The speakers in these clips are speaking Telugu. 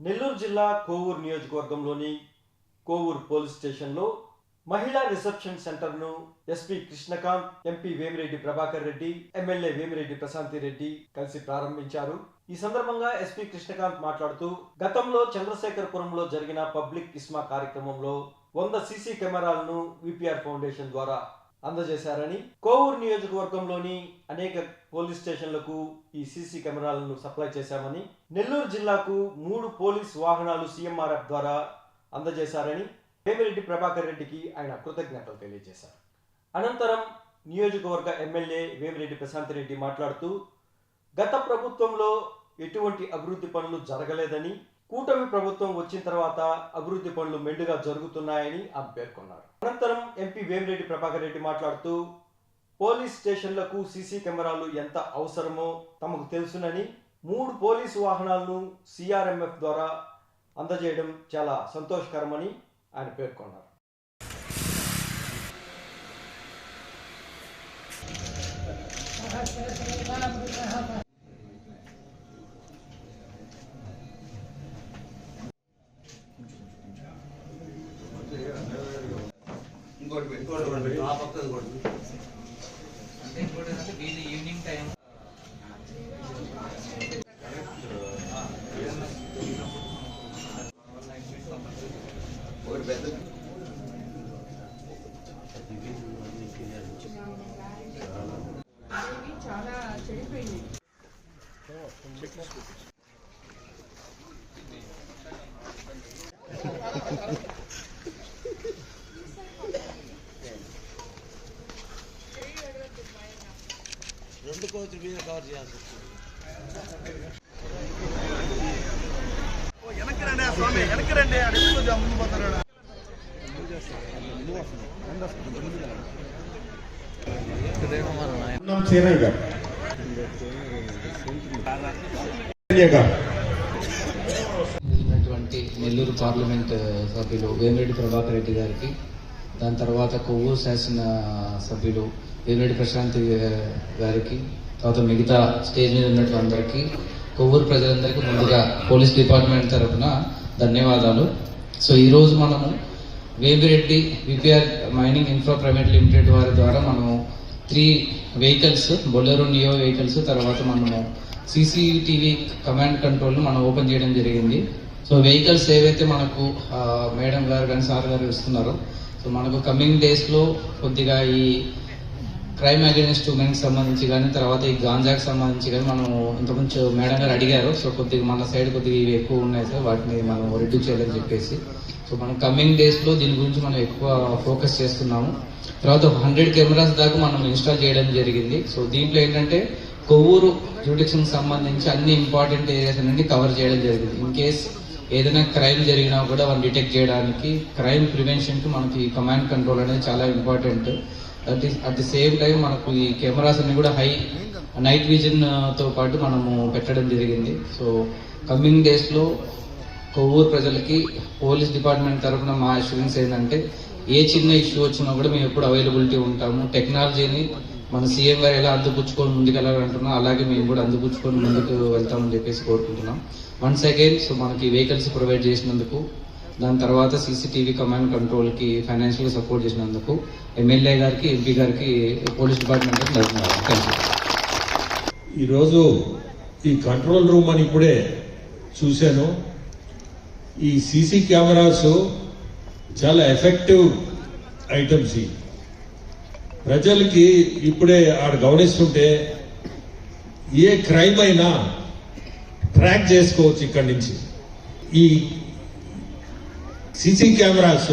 నెల్లూరు జిల్లా కోవూరు నియోజకవర్గంలోని కోవూరు పోలీస్ స్టేషన్లో మహిళా రిసెప్షన్ సెంటర్ను SP Krishnakant MP Vemireddy Prabhakar Reddy MLA Vemireddy Prashanti Reddy కలిసి ప్రారంభించారు. ఈ సందర్భంగా ఎస్పీ కృష్ణకాంత్ మాట్లాడుతూ గతంలో చంద్రశేఖరపురంలో జరిగిన పబ్లిక్ ఇస్మా కార్యక్రమంలో వంద సీసీ కెమెరాలను విపిఆర్ ఫౌండేషన్ ద్వారా అందజేశారని కోవూరు నియోజకవర్గంలోని అనేక పోలీస్ స్టేషన్లకు ఈ సీసీ కెమెరాలను సప్లై చేశామని నెల్లూరు జిల్లాకు మూడు పోలీస్ వాహనాలు సీఎంఆర్ఎఫ్ ద్వారా అందజేశారని వేమిరెడ్డి ప్రభాకర్ రెడ్డికి ఆయన కృతజ్ఞతలు తెలియజేశారు. అనంతరం నియోజకవర్గ ఎమ్మెల్యే వేమిరెడ్డి ప్రశాంత్ రెడ్డి మాట్లాడుతూ గత ప్రభుత్వంలో ఎటువంటి అభివృద్ధి పనులు జరగలేదని కూటమి ప్రభుత్వం వచ్చిన తర్వాత అభివృద్ధి పనులు మెండుగా జరుగుతున్నాయని ఆమె పేర్కొన్నారు. అనంతరం ఎంపీ వేమిరెడ్డి ప్రభాకర్ రెడ్డి మాట్లాడుతూ పోలీస్ స్టేషన్లకు సీసీ కెమెరాలు ఎంత అవసరమో తమకు తెలుసునని మూడు పోలీసు వాహనాలను సిఆర్ఎంఎఫ్ ద్వారా అందజేయడం చాలా సంతోషకరమని ఆయన పేర్కొన్నారు. ఈవినింగ్ టైం చాలా చెడిపోయింది. రెండు కోతుల మీద కవర్ చేయాల్సి ఉన్నటువంటి నెల్లూరు పార్లమెంట్ సభ్యులు వేమిరెడ్డి ప్రభాకర్ రెడ్డి గారికి దాని తర్వాత కొవ్వూరు శాసన సభ్యులు వేమిరెడ్డి ప్రశాంత్ గారికి తర్వాత మిగతా స్టేజ్ మీద ఉన్నట్టు అందరికీ కొవ్వూరు ప్రజలందరికీ ముందుగా పోలీస్ డిపార్ట్మెంట్ తరఫున ధన్యవాదాలు. సో ఈరోజు మనము Vemireddy VPR mining infra private limited వారి ద్వారా మనము three vehicles Bolero Neo vehicles తర్వాత మనము సీసీటీవీ కమాండ్ కంట్రోల్ మనం ఓపెన్ చేయడం జరిగింది. సో వెహికల్స్ ఏవైతే మనకు మేడం గారు కానీ సార్ గారు ఇస్తున్నారో సో మనకు కమింగ్ డేస్లో కొద్దిగా ఈ క్రైమ్ అగేన్స్ట్ ఉమెన్ సంబంధించి కానీ తర్వాత ఈ గాంజాకి సంబంధించి కానీ మనం ఇంతకుముందు మేడం గారు అడిగారు. సో కొద్దిగా మన సైడ్ కొద్దిగా ఇవి ఎక్కువ ఉన్నాయి సార్. వాటిని మనం రెడ్యూస్ చేయాలని చెప్పేసి. సో మనం కమింగ్ డేస్లో దీని గురించి మనం ఎక్కువ ఫోకస్ చేస్తున్నాము. తర్వాత హండ్రెడ్ కెమెరాస్ దాకా మనం ఇన్స్టాల్ చేయడం జరిగింది. సో దీంట్లో ఏంటంటే కొవ్వూరు జ్యూడిక్షన్ సంబంధించి అన్ని ఇంపార్టెంట్ ఏరియాస్ అన్ని కవర్ చేయడం జరిగింది. ఇన్ కేస్ ఏదైనా క్రైమ్ జరిగినా కూడా వాళ్ళు డిటెక్ట్ చేయడానికి క్రైమ్ ప్రివెన్షన్కి మనకి కమాండ్ కంట్రోల్ అనేది చాలా important at at the same time మనకు ఈ కెమెరాస్ అన్ని కూడా హై నైట్ విజన్తో పాటు మనము పెట్టడం జరిగింది. సో కమింగ్ డేస్లో కొవ్వూరు ప్రజలకి పోలీస్ డిపార్ట్మెంట్ తరఫున మా అష్యూరెన్స్ ఏంటంటే ఏ చిన్న ఇష్యూ వచ్చినా కూడా మేము ఎప్పుడు అవైలబిలిటీ ఉంటాము. టెక్నాలజీని మన సీఎం గారు ఎలా ముందుకు ముందుకెళ్ళాలంటున్నా అలాగే మేము కూడా అందుపుచ్చుకొని ముందుకు వెళ్తామని చెప్పేసి కోరుకుంటున్నాం. వన్స్ అగైన్ సో మనకి వెహికల్స్ ప్రొవైడ్ చేసినందుకు దాని తర్వాత సీసీటీవీ కమాండ్ కంట్రోల్కి ఫైనాన్షియల్ సపోర్ట్ చేసినందుకు ఎమ్మెల్యే గారికి ఎంపీ గారికి పోలీస్ డిపార్ట్మెంట్ ధన్యవాదాలు. థ్యాంక్ యూ ఈరోజు ఈ కంట్రోల్ రూమ్ అని ఇప్పుడే చూశాను. ఈ సీసీ కెమెరాస్ చాలా ఎఫెక్టివ్ ఐటమ్స్ ప్రజలకి ఇప్పుడే ఆడ గమనిస్తుంటే ఏ క్రైమ్ అయినా ట్రాక్ చేసుకోవచ్చు ఇక్కడి నుంచి. ఈ సీసీ కెమెరాస్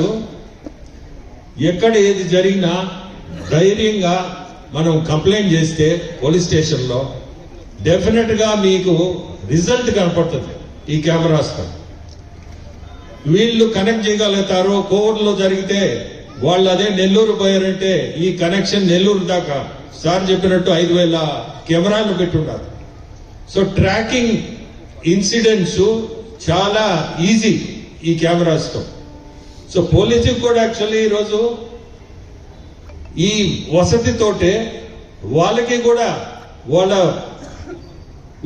ఎక్కడ ఏది జరిగినా ధైర్యంగా మనం కంప్లైంట్ చేస్తే పోలీస్ స్టేషన్లో డెఫినెట్గా మీకు రిజల్ట్ కనపడుతుంది ఈ కెమెరాస్తో వీళ్ళు కనెక్ట్ చేయగలుగుతారు కోవిడ్లో జరిగితే వాళ్ళు అదే నెల్లూరు పోయారంటే ఈ కనెక్షన్ నెల్లూరు దాకా. సార్ చెప్పినట్టు ఐదు వేల కెమెరాలు పెట్టున్నారు సో ట్రాకింగ్ ఇన్సిడెంట్స్ చాలా ఈజీ ఈ కెమెరాస్తో సో పోలీసుకి కూడా యాక్చువల్లీ ఈరోజు ఈ వసతితోటే వాళ్ళకి కూడా వాళ్ళ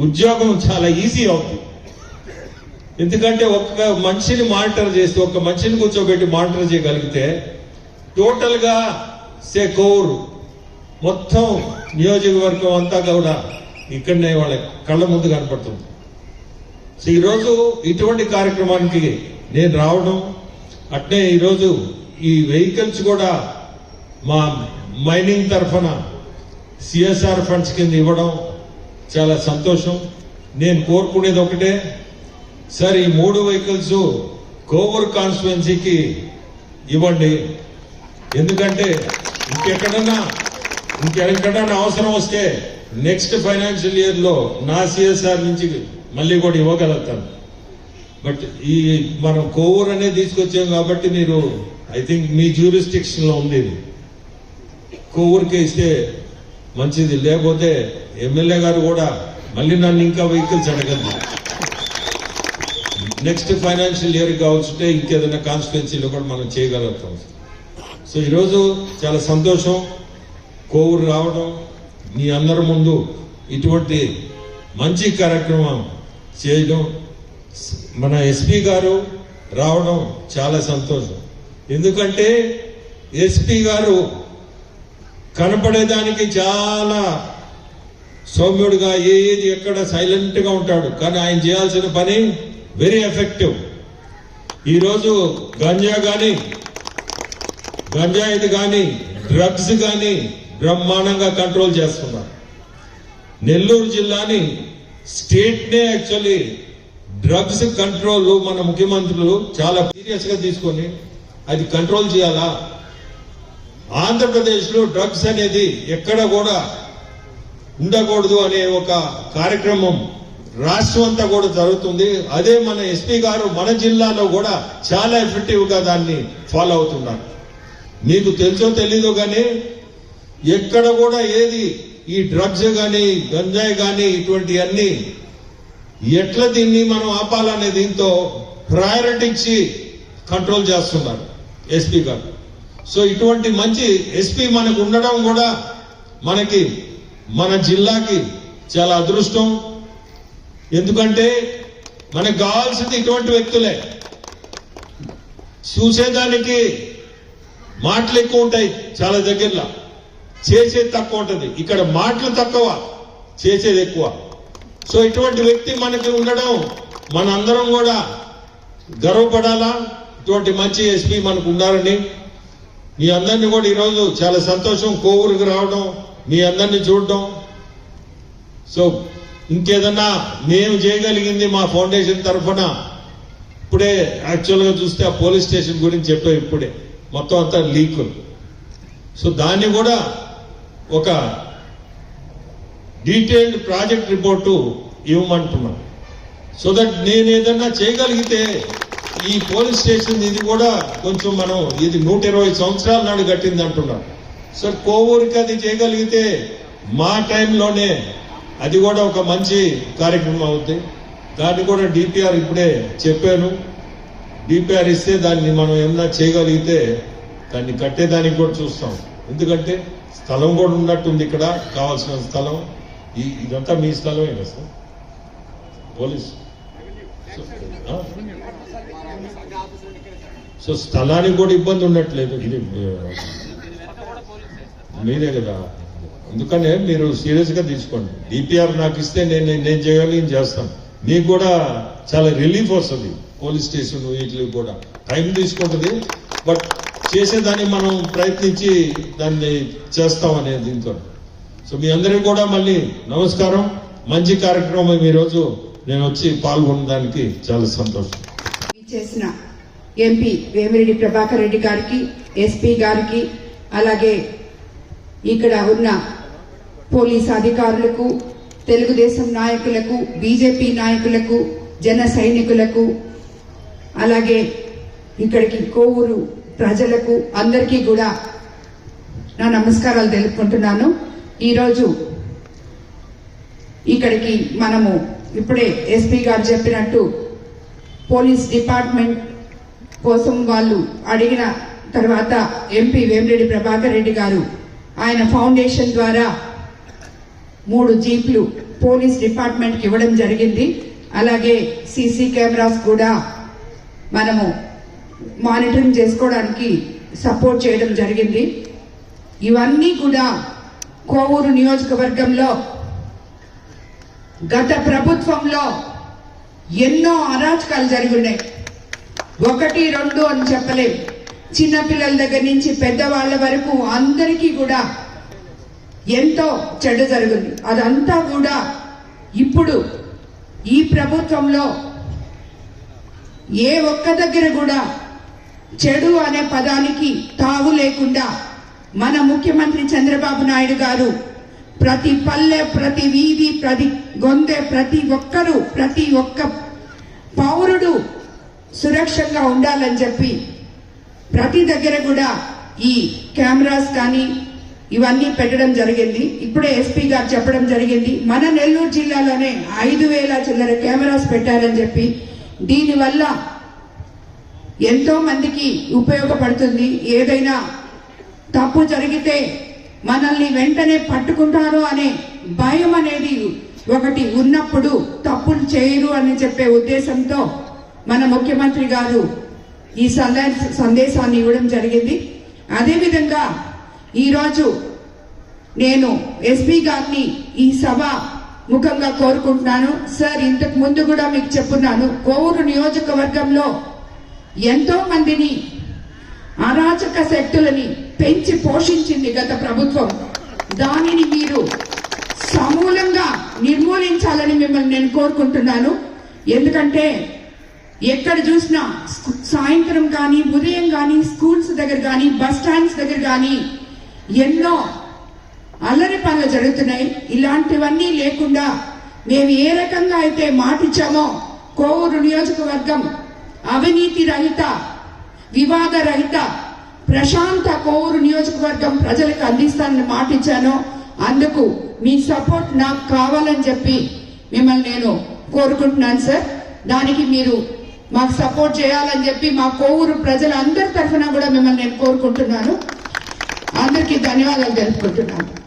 ఉద్యోగం చాలా ఈజీ అవుతుంది. ఎందుకంటే ఒక్క మనిషిని మానిటర్ చేస్తే ఒక్క మనిషిని కూర్చోబెట్టి మానిటర్ చేయగలిగితే టోటల్గా సే కోర్ మొత్తం నియోజకవర్గం అంతా కూడా ఇక్కడనే వాళ్ళ కళ్ళ ముందు కనపడుతుంది. సో ఈరోజు ఇటువంటి కార్యక్రమానికి నేను రావడం అట్నే ఈరోజు ఈ వెహికల్స్ కూడా మా మైనింగ్ తరఫున సిఎస్ఆర్ ఫండ్స్ కింద ఇవ్వడం చాలా సంతోషం. నేను కోరుకునేది ఒకటే సార్ ఈ మూడు వెహికల్స్ కోవూరు కాన్స్టిట్యున్సీకి ఇవ్వండి. ఎందుకంటే ఇంకెక్కడన్నా ఇంకెక్కడన్నా అవసరం వస్తే నెక్స్ట్ ఫైనాన్షియల్ ఇయర్లో నా సిఎస్ఆర్ నుంచి మళ్ళీ కూడా ఇవ్వగలుగుతాను. బట్ ఈ మనం కోవూర్ అనేది తీసుకొచ్చాం కాబట్టి మీరు ఐ థింక్ మీ జ్యూరిస్టిక్షన్లో ఉంది ఇది. కోవూరుకే ఇస్తే మంచిది. లేకపోతే ఎమ్మెల్యే గారు కూడా మళ్ళీ నన్ను ఇంకా వెహికల్స్ అడగద్దు. నెక్స్ట్ ఫైనాన్షియల్ ఇయర్ కావాల్సింటే ఇంకేదైనా కాన్స్టిట్యున్సీలో కూడా మనం చేయగలుగుతాం. సో ఈరోజు చాలా సంతోషం. కోవూరు రావడం మీ అందరి ముందు ఇటువంటి మంచి కార్యక్రమం చేయడం. మన ఎస్పీ గారు రావడం చాలా సంతోషం. ఎందుకంటే ఎస్పీ గారు కనపడేదానికి చాలా సౌమ్యుడిగా ఏది ఎక్కడ సైలెంట్గా ఉంటాడు. కానీ ఆయన చేయాల్సిన పని వెరీ ఎఫెక్టివ్. ఈరోజు గంజా కానీ గంజాయిది కానీ డ్రగ్స్ కానీ బ్రహ్మాండంగా కంట్రోల్ చేస్తున్నారు. నెల్లూరు జిల్లాని స్టేట్నే యాక్చువల్లీ డ్రగ్స్ కంట్రోల్ మన ముఖ్యమంత్రులు చాలా సీరియస్గా తీసుకొని అది కంట్రోల్ చేయాలా? ఆంధ్రప్రదేశ్లో డ్రగ్స్ అనేది ఎక్కడ కూడా ఉండకూడదు అనే ఒక కార్యక్రమం రాష్ట్రం అంతా కూడా జరుగుతుంది. అదే మన ఎస్పీ గారు మన జిల్లాలో కూడా చాలా ఎఫెక్టివ్గా దాన్ని ఫాలో అవుతున్నారు. మీకు తెలుసో తెలీదో కానీ ఎక్కడ కూడా ఏది ఈ డ్రగ్స్ కానీ గంజాయి కానీ ఇటువంటి అన్ని ఎట్లా దీన్ని మనం ఆపాలనే దీంతో ప్రయారిటీ ఇచ్చి కంట్రోల్ చేస్తున్నారు ఎస్పీ గారు. సో ఇటువంటి మంచి ఎస్పీ మనకు ఉండడం కూడా మనకి మన జిల్లాకి చాలా అదృష్టం. ఎందుకంటే మనకు కావాల్సింది ఇటువంటి వ్యక్తులే. చూసేదానికి మాటలు ఎక్కువ ఉంటాయి చాలా దగ్గరలో. చేసేది తక్కువ ఉంటుంది. ఇక్కడ మాటలు తక్కువ చేసేది ఎక్కువ. సో ఇటువంటి వ్యక్తి మనకి ఉండడం మనందరం కూడా గర్వపడాలా? ఇటువంటి మంచి ఎస్పీ మనకు ఉన్నారని మీ అందరినీ కూడా ఈరోజు చాలా సంతోషం. కోవూరుకు రావడం మీ అందరినీ చూడడం. సో ఇంకేదన్నా మేము చేయగలిగింది మా ఫౌండేషన్ తరఫున ఇప్పుడే యాక్చువల్గా చూస్తే ఆ పోలీస్ స్టేషన్ గురించి చెప్పాం ఇప్పుడే. మొత్తం అంతా లీకులు. సో దాన్ని కూడా ఒక డీటెయిల్డ్ ప్రాజెక్ట్ రిపోర్టు ఇవ్వమంటున్నాం. సో దట్ నేను ఏదన్నా చేయగలిగితే ఈ పోలీస్ స్టేషన్ ఇది కూడా కొంచెం మనం ఇది నూట ఇరవై సంవత్సరాల నాడు కట్టింది అంటున్నాం. సార్ కోవూరికి అది చేయగలిగితే మా టైంలోనే అది కూడా ఒక మంచి కార్యక్రమం అవుతుంది దాన్ని కూడా డిపిఆర్ ఇప్పుడే చెప్పాను. డిపిఆర్ ఇస్తే దాన్ని మనం ఏమన్నా చేయగలిగితే దాన్ని కట్టేదానికి కూడా చూస్తాం. ఎందుకంటే స్థలం కూడా ఉన్నట్టుంది ఇక్కడ కావాల్సిన స్థలం. ఈ ఇదంతా మీ స్థలమే కదా సార్? పోలీస్. సో, స్థలానికి కూడా ఇబ్బంది ఉండట్లేదు. ఇది మీరే కదా. అందుకనే మీరు సీరియస్గా తీసుకోండి డిపిఆర్ నాకు ఇస్తే నేను నేను చేయగలిగి చేస్తాను. మీకు కూడా చాలా రిలీఫ్ వస్తుంది పోలీస్ స్టేషన్ వీటికి కూడా. టైం తీసుకుంటుంది బట్ చేసేదాన్ని మనం ప్రయత్నించి దాన్ని చేస్తాం అనేది దీంతో. సో మీ అందరికీ కూడా మళ్ళీ నమస్కారం. మంచి కార్యక్రమం ఈరోజు నేను వచ్చి పాల్గొనడానికి చాలా సంతోషం. చేసిన ఎంపీ వేమిరెడ్డి ప్రభాకర్ రెడ్డి గారికి ఎస్పీ గారికి అలాగే ఇక్కడ ఉన్న పోలీస్ అధికారులకు తెలుగుదేశం నాయకులకు బీజేపీ నాయకులకు జన సైనికులకు అలాగే ఇక్కడికి కోవూరు ప్రజలకు అందరికీ కూడా నా నమస్కారాలు తెలుపుకుంటున్నాను. ఈరోజు ఇక్కడికి మనము ఇప్పుడే ఎస్పీ గారు చెప్పినట్టు పోలీస్ డిపార్ట్మెంట్ కోసం వాళ్ళు అడిగిన తర్వాత ఎంపీ వేమిరెడ్డి ప్రభాకర్ రెడ్డి గారు ఆయన ఫౌండేషన్ ద్వారా మూడు జీప్లు పోలీస్ డిపార్ట్మెంట్కి ఇవ్వడం జరిగింది. అలాగే సీసీ కెమెరాస్ కూడా మనము మానిటరింగ్ చేసుకోవడానికి సపోర్ట్ చేయడం జరిగింది. ఇవన్నీ కూడా కోవూరు నియోజకవర్గంలో గత ప్రభుత్వంలో ఎన్నో అరాచకాలు జరిగి ఉన్నాయి ఒకటి రెండు అని చెప్పలేం. చిన్నపిల్లల దగ్గర నుంచి పెద్దవాళ్ళ వరకు అందరికీ కూడా ఎంతో చెడు జరుగుంది. అదంతా కూడా ఇప్పుడు ఈ ప్రభుత్వంలో ఏ ఒక్క దగ్గర కూడా చెడు అనే పదానికి తావు లేకుండా మన ముఖ్యమంత్రి చంద్రబాబు నాయుడు గారు ప్రతి పల్లె ప్రతి వీధి ప్రతి గొంతె ప్రతి ఒక్కరు ప్రతి ఒక్క పౌరుడు సురక్షంగా ఉండాలని చెప్పి ప్రతి దగ్గర కూడా ఈ కెమెరాస్ కానీ ఇవన్నీ పెట్టడం జరిగింది. ఇప్పుడే ఎస్పీ గారు చెప్పడం జరిగింది. మన నెల్లూరు జిల్లాలోనే ఐదు వేల చిల్లర కెమెరాస్ పెట్టారని చెప్పి దీనివల్ల ఎంతో మందికి ఉపయోగపడుతుంది. ఏదైనా తప్పు జరిగితే మనల్ని వెంటనే పట్టుకుంటారు అనే భయం అనేది ఒకటి ఉన్నప్పుడు తప్పులు చేయరు అని చెప్పే ఉద్దేశంతో మన ముఖ్యమంత్రి గారు ఈ సందేశాన్ని ఇవ్వడం జరిగింది. అదేవిధంగా ఈరోజు నేను ఎస్పీ గారిని ఈ సభ ముఖంగా కోరుకుంటున్నాను. సార్ ఇంతకు ముందు కూడా మీకు చెప్పున్నాను. కోవూరు నియోజకవర్గంలో ఎంతో మందిని అరాచక శక్తులని పెంచి పోషించింది గత ప్రభుత్వం. దానిని మీరు సమూలంగా నిర్మూలించాలని మిమ్మల్ని నేను కోరుకుంటున్నాను. ఎందుకంటే ఎక్కడ చూసినా సాయంత్రం కానీ ఉదయం కానీ స్కూల్స్ దగ్గర కానీ బస్ స్టాండ్స్ దగ్గర కానీ ఎన్నో అల్లరి పనులు జరుగుతున్నాయి. ఇలాంటివన్నీ లేకుండా మేము ఏ రకంగా అయితే మాటిచ్చామో కోవూరు నియోజకవర్గం అవినీతి రహిత వివాద రహిత ప్రశాంత కోవూరు నియోజకవర్గం ప్రజలకు అందిస్తానని మాటిచ్చానో. అందుకు మీ సపోర్ట్ నాకు కావాలని చెప్పి మిమ్మల్ని నేను కోరుకుంటున్నాను సార్. దానికి మీరు మాకు సపోర్ట్ చేయాలని చెప్పి మా కోవూరు ప్రజలందరి తరఫున కూడా మిమ్మల్ని నేను కోరుకుంటున్నాను. అందరికీ ధన్యవాదాలు తెలుపుకుంటున్నాను.